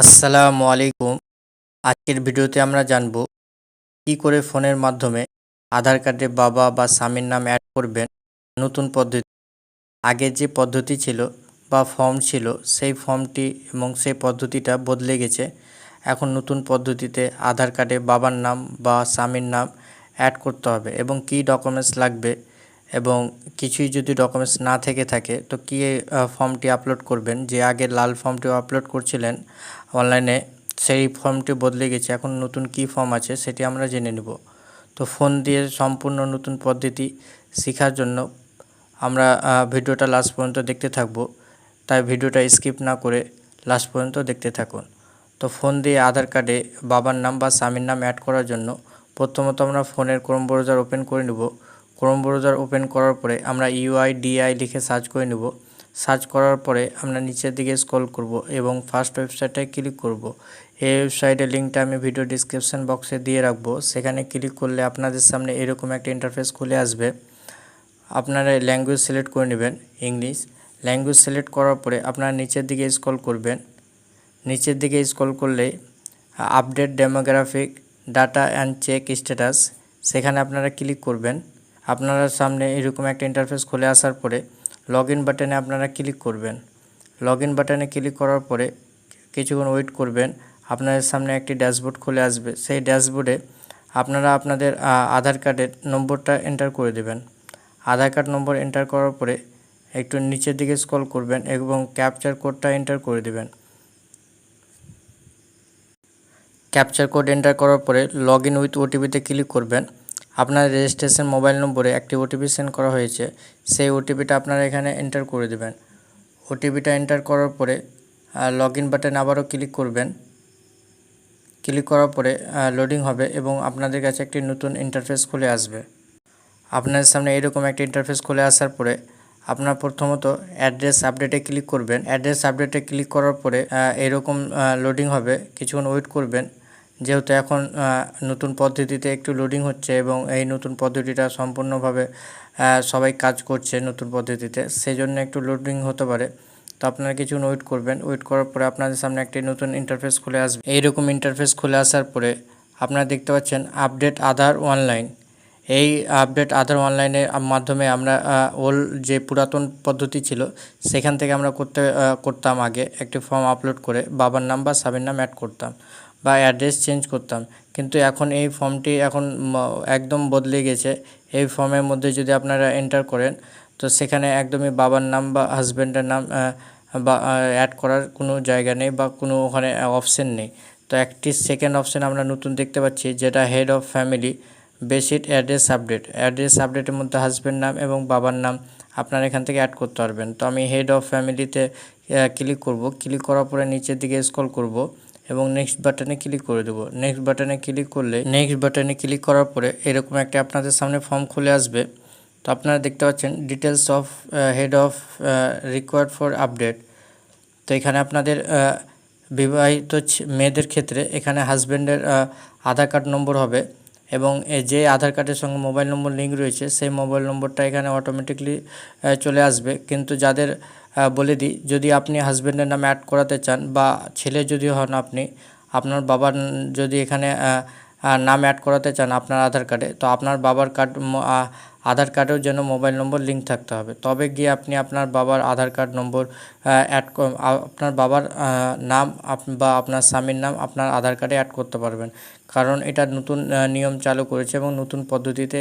আসসালামু আলাইকুম। আজকের ভিডিওতে আমরা জানব কি করে ফোনের মাধ্যমে আধার কার্ডে বাবা বা স্বামীর নাম অ্যাড করবেন নতুন পদ্ধতি। আগে যে পদ্ধতি ছিল বা ফর্ম ছিল সেই ফর্মটি এবং সেই পদ্ধতিটা বদলে গেছে। এখন নতুন পদ্ধতিতে আধার কার্ডে বাবার নাম বা স্বামীর নাম অ্যাড করতে হবে এবং কি ডকুমেন্টস লাগবে এবং কিছুই যদি ডকুমেন্টস না থেকে থাকে, তো কী ফর্মটি আপলোড করবেন? যে আগে লাল ফর্মটি আপলোড করছিলেন অনলাইনে সেই ফর্মটি বদলে গেছে, এখন নতুন কি ফর্ম আছে সেটি আমরা জেনে নেব। তো ফোন দিয়ে সম্পূর্ণ নতুন পদ্ধতি শেখার জন্য আমরা ভিডিওটা লাস্ট পর্যন্ত দেখতে থাকব। তাই ভিডিওটা স্কিপ না করে লাস্ট পর্যন্ত দেখতে থাকুন। তো ফোন দিয়ে আধার কার্ডে বাবার নাম বা স্বামীর নাম অ্যাড করার জন্য প্রথমত আমরা ফোনের ক্রোম ব্রাউজার ওপেন করে নেব। ক্রোম ব্রাউজার ওপেন করার পরে আমরা ইউআই ডিআই লিখে সার্চ করে নেব। সার্চ করার পরে আমরা নিচের দিকে স্ক্রল করব এবং ফার্স্ট ওয়েবসাইটে ক্লিক করব। এই ওয়েবসাইটের লিঙ্কটা আমি ভিডিও ডিসক্রিপশান বক্সে দিয়ে রাখব। সেখানে ক্লিক করলে আপনাদের সামনে এরকম একটা ইন্টারফেস খুলে আসবে। আপনারা ল্যাঙ্গুয়েজ সিলেক্ট করে নেবেন ইংলিশ ল্যাঙ্গুয়েজ সিলেক্ট করার পরে আপনারা নিচের দিকে স্ক্রল করবেন। নিচের দিকে স্ক্রল করলে update demographic data and check status সেখানে আপনারা ক্লিক করবেন। আপনারা সামনে এরকম একটা ইন্টারফেস খুলে আসার পরে লগ ইন বাটনে আপনারা ক্লিক করবেন। লগ ইন বাটনে ক্লিক করার পরে কিছুক্ষণ ওয়েট করবেন। আপনাদের সামনে একটি ড্যাশবোর্ড খুলে আসবে। সেই ড্যাশবোর্ডে আপনারা আপনাদের আধার কার্ডের নম্বরটা এন্টার করে দেবেন। আধার কার্ড নম্বর এন্টার করার পরে একটু নিচের দিকে স্ক্রল করবেন এবং ক্যাপচার কোডটা এন্টার করে দেবেন। ক্যাপচার কোড এন্টার করার পরে লগ ইন উইথ ওটিপিতে ক্লিক করবেন। আপনার রেজিস্ট্রেশন মোবাইল নম্বরে একটি ওটিপি সেন্ড করা হয়েছে। সেই ওটিপিটা আপনারা এখানে এন্টার করে দেবেন। ওটিপিটা এন্টার করার পরে লগ ইন বাটনে আবারও ক্লিক করবেন। ক্লিক করার পরে লোডিং হবে এবং আপনাদের কাছে একটি নতুন ইন্টারফেস খুলে আসবে। আপনাদের সামনে এরকম একটা ইন্টারফেস খুলে আসার পরে, আপনার প্রথমত অ্যাড্রেস আপডেটে ক্লিক করবেন। অ্যাড্রেস আপডেটে ক্লিক করার পরে এরকম লোডিং হবে। কিছুক্ষণ ওয়েট করবেন। যেহেতু এখন নতুন পদ্ধতিতে একটু লোডিং হচ্ছে এবং এই নতুন পদ্ধতিটা সম্পূর্ণভাবে সবাই কাজ করছে নতুন পদ্ধতিতে সেই জন্য একটু লোডিং হতে পারে। তো আপনারা কিছু ওয়েট করবেন। ওয়েট করার পরে আপনাদের সামনে একটি নতুন ইন্টারফেস খুলে আসবে। এইরকম ইন্টারফেস খুলে আসার পরে আপনারা দেখতে পাচ্ছেন আপডেট আধার অনলাইন এই আপডেট আধার অনলাইনের মাধ্যমে আমরা ওল যে পুরাতন পদ্ধতি ছিল, সেখান থেকে আমরা করতে করতাম আগে একটি ফর্ম আপলোড করে বাবার নাম বা স্বামীর নাম অ্যাড করতাম। বা অ্যাড্রেস চেঞ্জ করতাম। কিন্তু এখন এই ফর্মটি এখন একদম বদলে গেছে। এই ফর্মের মধ্যে যদি আপনারা এন্টার করেন, তো সেখানে একদমই বাবার নাম বা হাজব্যান্ডের নাম বা অ্যাড করার কোনো জায়গা নেই বা কোনো ওখানে অপশন নেই। তো একটি সেকেন্ড অপশন আমরা নতুন দেখতে পাচ্ছি, যেটা head of family basic address update address আপডেটের মধ্যে হাজব্যান্ড নাম এবং বাবার নাম আপনারা এখান থেকে অ্যাড করতে পারবেন। তো আমি হেড অফ ফ্যামিলিতে ক্লিক করব। ক্লিক করার পরে নিচের দিকে স্ক্রল করব। এবং নেক্সট বাটনে ক্লিক করে দেবো। নেক্সট বাটনে ক্লিক করলে নেক্সট বাটনে ক্লিক করার পরে এরকম একটা আপনাদের সামনে ফর্ম খুলে আসবে। তো আপনারা দেখতে পাচ্ছেন details of head of required for update তো এখানে আপনাদের বিবাহিত মেয়েদের ক্ষেত্রে এখানে হাজব্যান্ডের আধার কার্ড নম্বর হবে এবং যে আধার কার্ডের সঙ্গে মোবাইল নম্বর লিঙ্ক রয়েছে, সেই মোবাইল নম্বরটা এখানে অটোমেটিকলি চলে আসবে। কিন্তু যাদের বলে দিই, যদি আপনি হাজব্যান্ডের নামে অ্যাড করাতে চান বা ছেলে যদি হন আপনি, আপনার বাবার যদি এখানে নাম অ্যাড করাতে চান আপনার আধার কার্ডে তো আপনার বাবার কার্ড আধার কার্ডেও যেন মোবাইল নম্বর লিঙ্ক থাকতে হবে। তবে গিয়ে আপনি আপনার বাবার আধার কার্ড নম্বর অ্যাড আপনার বাবার নাম বা আপনার স্বামীর নাম আপনার আধার কার্ডে অ্যাড করতে পারবেন। কারণ এটা নতুন নিয়ম চালু করেছে এবং নতুন পদ্ধতিতে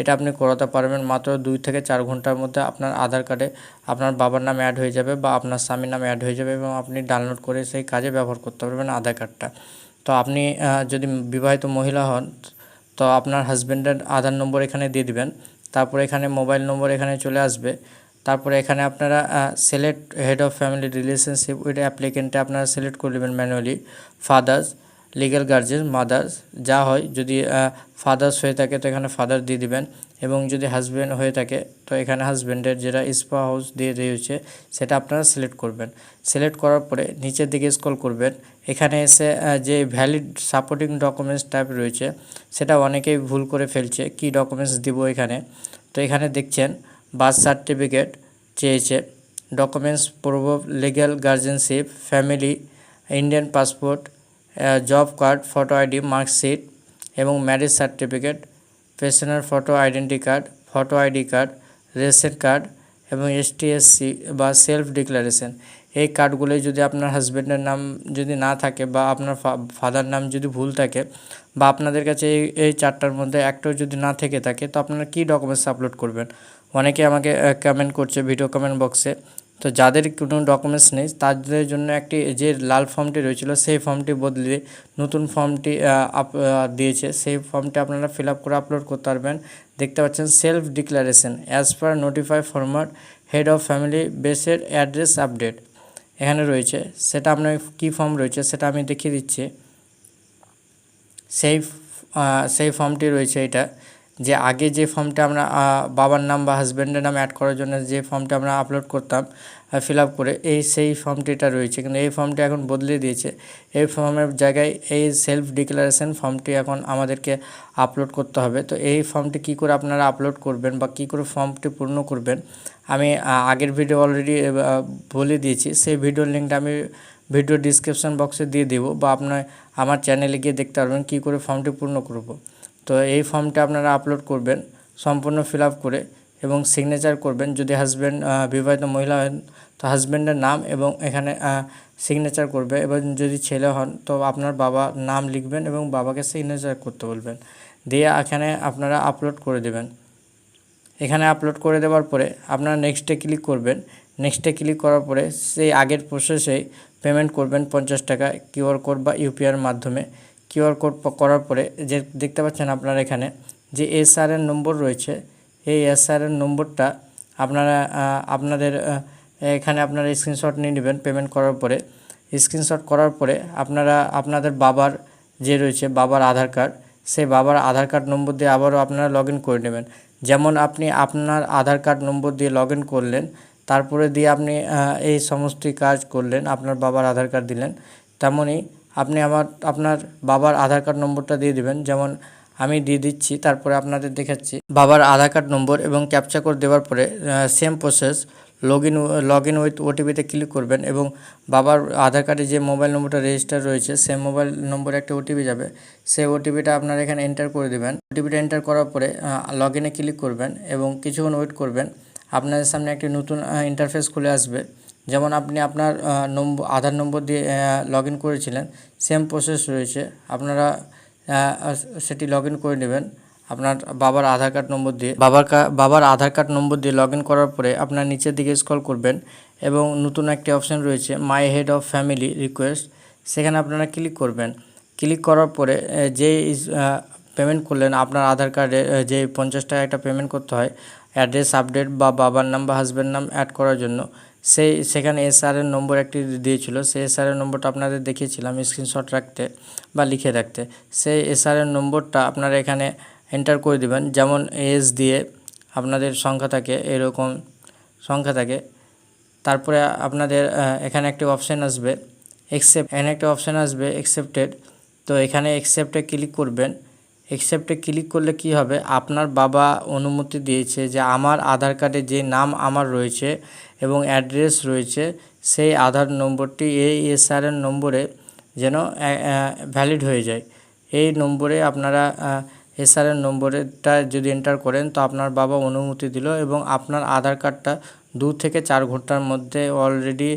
এটা আপনি করাতে পারবেন মাত্র দুই থেকে চার ঘণ্টার মধ্যে আপনার আধার কার্ডে আপনার বাবার নাম অ্যাড হয়ে যাবে বা আপনার স্বামীর নাম অ্যাড হয়ে যাবে এবং আপনি ডাউনলোড করে সেই কাজে ব্যবহার করতে পারবেন আধার কার্ডটা তো আপনি যদি বিবাহিত মহিলা হন, তো আপনার হাজব্যান্ডের আধার নম্বর এখানে দিয়ে দিবেন। তারপরে এখানে মোবাইল নম্বর এখানে চলে আসবে। তারপরে এখানে আপনারা select head of family relationship with অ্যাপ্লিকেন্টে আপনারা সিলেক্ট করে নেবেন manually father's legal guardian mother's যা হয়, যদি ফাদার্স হয়ে থাকে, তো এখানে ফাদার দিয়ে দিবেন। এবং যদি হাজব্যান্ড হয়ে থাকে, তো এখানে হাজব্যান্ডের যেটা স্পা হাউস দিয়ে দিয়েছে সেটা আপনারা সিলেক্ট করবেন। সিলেক্ট করার পরে নিচের দিকে স্কল করবেন। এখানে এসে যে ভ্যালিড সাপোর্টিং ডকুমেন্টস টাইপ রয়েছে, সেটা অনেকেই ভুল করে ফেলছে, কি ডকুমেন্টস দিব এখানে? তো এখানে দেখছেন বার্থ সার্টিফিকেট চেয়েছে documents of legal guardianship family Indian passport job card photo ID marksheet এবং marriage certificate pensioner photo identity card photo ID card ration card এবং এসটিএসসি বা সেলফ ডিক্লারেশন এই কার্ডগুলোয় যদি আপনার হাজব্যান্ডের নাম যদি না থাকে বা আপনার ফাদার নাম যদি ভুল থাকে বা আপনাদের কাছে এই এই চারটার মধ্যে একটাও যদি না থেকে থাকে, তো আপনারা কী ডকুমেন্টস আপলোড করবেন? অনেকে আমাকে কমেন্ট করছে ভিডিও কমেন্ট বক্সে তো যাদের কোনো ডকুমেন্টস নেই, তাদের জন্য একটি যে লাল ফর্মটি রয়েছিল, সেই ফর্মটি বদলে নতুন ফর্মটি আপ দিয়েছে। সেই ফর্মটি আপনারা ফিল করে আপলোড করতে পারবেন। দেখতে পাচ্ছেন self declaration as per notify former head of family বেসের অ্যাড্রেস আপডেট এখানে রয়েছে। সেটা আপনার কী ফর্ম রয়েছে, সেটা আমি দেখিয়ে দিচ্ছি। সেই সেই ফর্মটি রয়েছে এটা। যে আগে যে ফর্মটা আমরা বাবার নাম বা হাজব্যান্ডের নাম অ্যাড করার জন্য যে ফর্মটা আমরা আপলোড করতাম ফিল আপ করে, এই সেই ফর্মটিটা রয়েছে। কিন্তু এই ফর্মটি এখন বদলে দিয়েছে। এই ফর্মের জায়গায় এই সেলফ ডিক্লারেশন ফর্মটি এখন আমাদেরকে আপলোড করতে হবে। তো এই ফর্মটি কি করে আপনারা আপলোড করবেন বা কি করে ফর্মটি পূর্ণ করবেন, আমি আগের ভিডিও অলরেডি বলে দিয়েছি। সেই ভিডিওর লিঙ্কটা আমি ভিডিও ডিসক্রিপশান বক্সে দিয়ে দেবো বা আপনার, আমার চ্যানেলে গিয়ে দেখতে পারবেন কী করে ফর্মটি পূর্ণ করব। তো এই ফর্মটা আপনারা আপলোড করবেন, সম্পূর্ণ ফিল করে এবং সিগনেচার করবেন। যদি হাজব্যান্ড বিবাহিত মহিলা হন, তো হাজব্যান্ডের নাম এবং এখানে সিগনেচার করবে এবং যদি ছেলে হন, তো আপনার বাবার নাম লিখবেন এবং বাবাকে সিগনেচার করতে বলবেন। দিয়ে এখানে আপনারা আপলোড করে দেবেন। এখানে আপলোড করে দেওয়ার পরে আপনারা নেক্সটে ক্লিক করবেন। নেক্সটে ক্লিক করার পরে সেই আগের প্রসেসেই পেমেন্ট করবেন পঞ্চাশ টাকা কিউআর কোড বা ইউপিআইয়ের মাধ্যমে। কিউআর কোড করার পরে যে দেখতে পাচ্ছেন আপনারা এখানে যে এসআরএন নম্বর রয়েছে, এই এসআরএন নম্বরটা আপনারা আপনাদের এখানে আপনারা স্ক্রিনশট নিয়ে নেবেন পেমেন্ট করার পরে। স্ক্রিনশট করার পরে আপনারা, আপনাদের বাবার যে রয়েছে, বাবার আধার কার্ড, সেই বাবার আধার কার্ড নম্বর দিয়ে আবারও আপনারা লগ করে নেবেন। যেমন আপনি আপনার আধার কার্ড নম্বর দিয়ে লগ করলেন, তারপরে দিয়ে আপনি এই সমস্ত কাজ করলেন, আপনার বাবার আধার কার্ড দিলেন তেমনই আপনি আমার, আপনার বাবার আধার কার্ড নম্বরটা দিয়ে দিবেন। যেমন আমি দিয়ে দিচ্ছি, তারপরে আপনাদের দেখাচ্ছি। বাবার আধার কার্ড নম্বর এবং ক্যাপচা কোড দেওয়ার পরে same process log in log in with ওটিপিতে click করবেন এবং বাবার আধার কার্ডে যে মোবাইল নম্বরটা রেজিস্টার রয়েছে সেই মোবাইল নম্বরে একটা ওটিপি যাবে। সেই ওটিপিটা আপনারা এখানে এন্টার করে দেবেন। ওটিপিটা এন্টার করার পরে লগ ইনে ক্লিক করবেন এবং কিছুক্ষণ ওয়েট করবেন। আপনাদের সামনে একটি নতুন ইন্টারফেস খুলে আসবে। যেমন আপনি আপনার নম্বর আধার নম্বর দিয়ে লগ ইন করেছিলেন সেম প্রসেস রয়েছে। আপনারা সেটি লগ করে নেবেন। আপনার বাবার আধার কার্ড নম্বর দিয়ে, বাবার বাবার আধার কার্ড নম্বর দিয়ে লগ করার পরে আপনার নিচের দিকে স্ক্রল করবেন এবং নতুন একটি অপশান রয়েছে my head of family request সেখানে আপনারা ক্লিক করবেন। ক্লিক করার পরে যে পেমেন্ট করলেন, আপনার আধার কার্ডে যে পঞ্চাশ টাকা একটা পেমেন্ট করতে হয় অ্যাড্রেস আপডেট বা বাবার নাম বা হাজব্যান্ড নাম অ্যাড করার জন্য সেই সেখানে এসআরের নম্বর একটি দিয়েছিল। সেই এসআরের নম্বরটা আপনাদের দেখিয়েছিলাম স্ক্রিনশট রাখতে বা লিখে রাখতে। সেই এসআরের নম্বরটা আপনারা এখানে এন্টার করে দিবেন। যেমন এস দিয়ে আপনাদের সংখ্যা থাকে, এরকম সংখ্যা থাকে। তারপরে আপনাদের এখানে একটি অপশান আসবে অ্যাকসেপ্ট এখানে একটা অপশান আসবে অ্যাকসেপ্টেড তো এখানে অ্যাকসেপ্টে ক্লিক করবেন। অ্যাকসেপ্টে ক্লিক করলে কি হবে? আপনার বাবা অনুমতি দিয়েছে যে আমার আধার কার্ডে যে নাম আমার রয়েছে এবং অ্যাড্রেস রয়েছে, সেই আধার নম্বরটি এই এসআরএন নম্বরে যেন ভ্যালিড হয়ে যায়। এই নম্বরে আপনারা এসআরএন নম্বরটা যদি এন্টার করেন, তো আপনার বাবা অনুমতি দিল এবং আপনার আধার কার্ডটা দু থেকে চার ঘণ্টার মধ্যে অলরেডি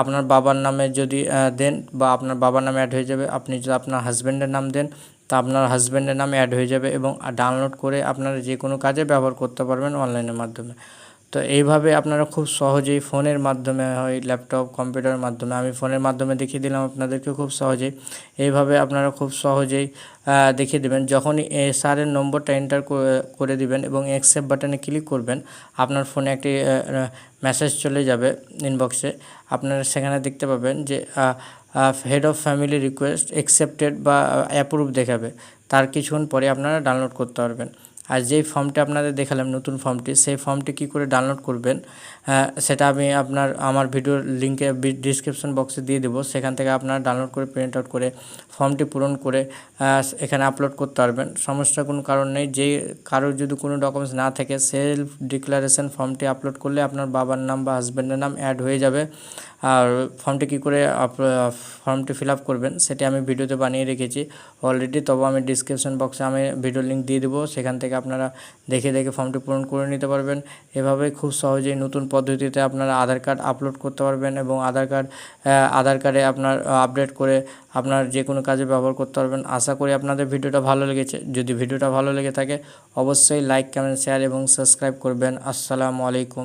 আপনার বাবার নামে যদি দেন বা আপনার বাবার নামে অ্যাড হয়ে যাবে, আপনি যদি আপনার হাজব্যান্ডের নাম দেন তা আপনার হাজব্যান্ডের নামে অ্যাড হয়ে যাবে এবং ডাউনলোড করে আপনারা যে কোনো কাজে ব্যবহার করতে পারবেন অনলাইনের মাধ্যমে। তো এইভাবে আপনারা খুব সহজেই ফোনের মাধ্যমে হয় ল্যাপটপ কম্পিউটারের মাধ্যমে, আমি ফোনের মাধ্যমে দেখিয়ে দিলাম আপনাদেরকে খুব সহজেই। এইভাবে আপনারা খুব সহজেই দেখিয়ে দেবেন। যখনই সারের নম্বরটা এন্টার করে দিবেন এবং অ্যাকসেপ্ট বাটনে ক্লিক করবেন, আপনার ফোনে একটি মেসেজ চলে যাবে ইনবক্সে আপনারা সেখানে দেখতে পাবেন যে head of family request accepted বা অ্যাপ্রুভ দেখাবে। তার কিছুক্ষণ পরে আপনারা ডাউনলোড করতে পারবেন। আর যেই ফর্মটি আপনাদের দেখালাম নতুন ফর্মটি সেই ফর্মটি কী করে ডাউনলোড করবেন আহ, সেটা আমি আপনার আমার ভিডিওর লিঙ্কে ডিসক্রিপশন বক্সে দিয়ে দেবো। সেখান থেকে আপনারা ডাউনলোড করে প্রিন্ট আউট করে ফর্মটি পূরণ করে এখানে আপলোড করতে পারবেন। সমস্যার কোনো কারণ নেই যে কারোর যদি কোনো ডকুমেন্টস না থাকে সেলফ ডিক্লারেশন ফর্মটি আপলোড করলে আপনার বাবার নাম বা হাজব্যান্ডের নাম অ্যাড হয়ে যাবে। আর ফর্মটি কী করে ফর্মটি ফিল আপ করবেন সেটি আমি ভিডিওতে বানিয়ে রেখেছি। অলরেডি তবু আমি ডিসক্রিপশন বক্সে আমি ভিডিও লিঙ্ক দিয়ে দেবো। সেখান থেকে আপনারা দেখে দেখে ফর্মটি পূরণ করে নিতে পারবেন। এভাবে খুব সহজেই নতুন পদ্ধতিতে আপনারা আধার কার্ড আপলোড করতে পারবেন এবং আধার কার্ড আধার কার্ডে আপনার আপডেট করে আপনার যে কোনো কাজে ব্যবহার করতে পারবেন। আশা করি আপনাদের ভিডিওটা ভালো লেগেছে। যদি ভিডিওটা ভালো লেগে থাকে, অবশ্যই লাইক কমেন্ট শেয়ার এবং সাবস্ক্রাইব করবেন। আসসালামু আলাইকুম।